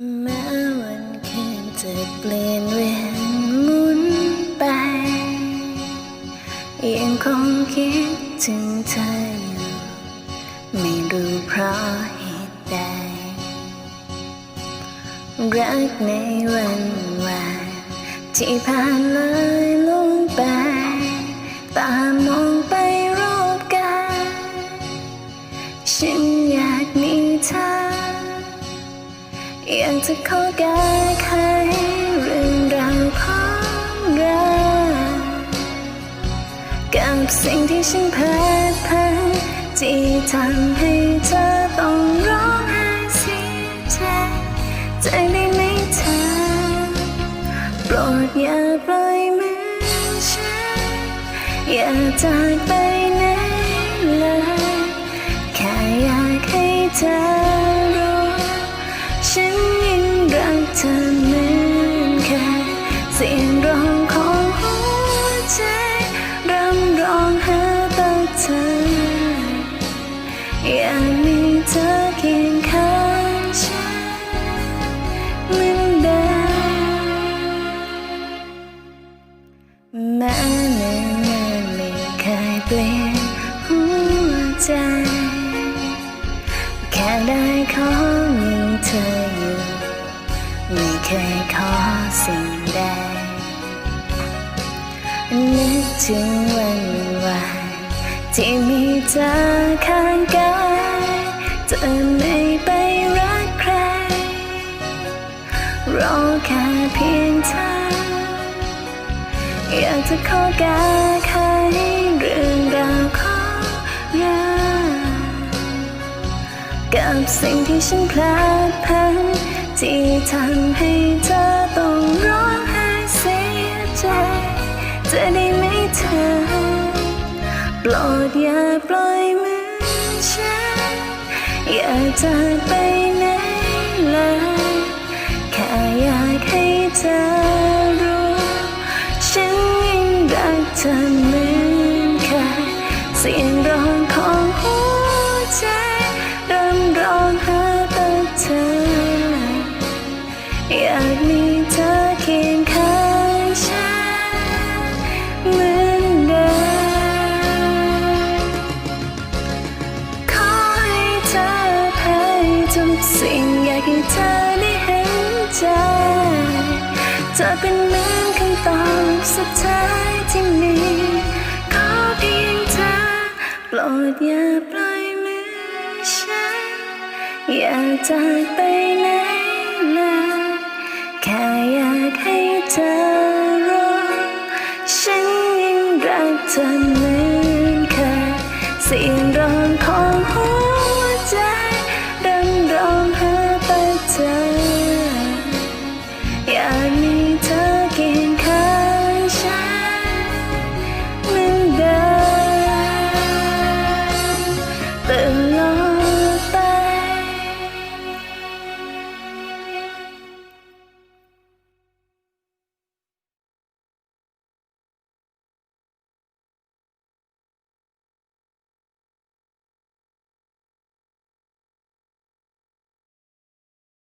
แม้วันคืนจะเปลี่ยนเวียนหมุนไป ยังคงคิดถึงเธออยู่ ไม่รู้เพราะเหตุใด รักในวันวานที่ผ่านเลยลงไป ตาม อยากจะขอแก้ไขเรื่องราวของเรากับสิ่งที่ฉันพลาดพลั้งที่ทำให้เธอต้องร้องไห้เสียใจใจได้ไหมเธอโปรดอย่าปล่อยมือฉันอย่าจากไปไหนเลยแค่อยากให้เธอ ฉันยังรักเธอเหมือนเคยเสียงร้องของหัวใจรำร้องหาแต่เธอ อยากมีเธอเคียงข้างฉันเหมือนเดิมแม้เนื่อนานไม่เคยเปลี่ยนหัวใจ แค่ได้ขอ เธออยู่ ไม่เคยขอสิ่งใดนึกถึงวันวานที่มีเธอข้างกายจะไม่ไปรักใคร รอแค่เพียงเธออยากจะขอแก้ไขเรื่ สิ่งที่ฉันพลาดพลั้งที่ทำให้เธอต้องร้องไห้เสียใจจะได้ไหมเธอโปรดอย่าปล่อยมือฉันอย่าจากไปไหนเลยแค่อยากให้เธอรู้ ฉันยังรักเธอเหมือนเคยเสียงร้องของหัวากมีเธอเคียงข้างฉันเหมือนเดิมขอให้เธอให้ทุกสิ่งอยากให้เธอได้เห็นใจจะเป็นเหมือนคำตอบสุดท้ายที่มีขอเพียงเธอโปรดอย่าปล่อยมือฉันอย่าจากไปไหน 但愿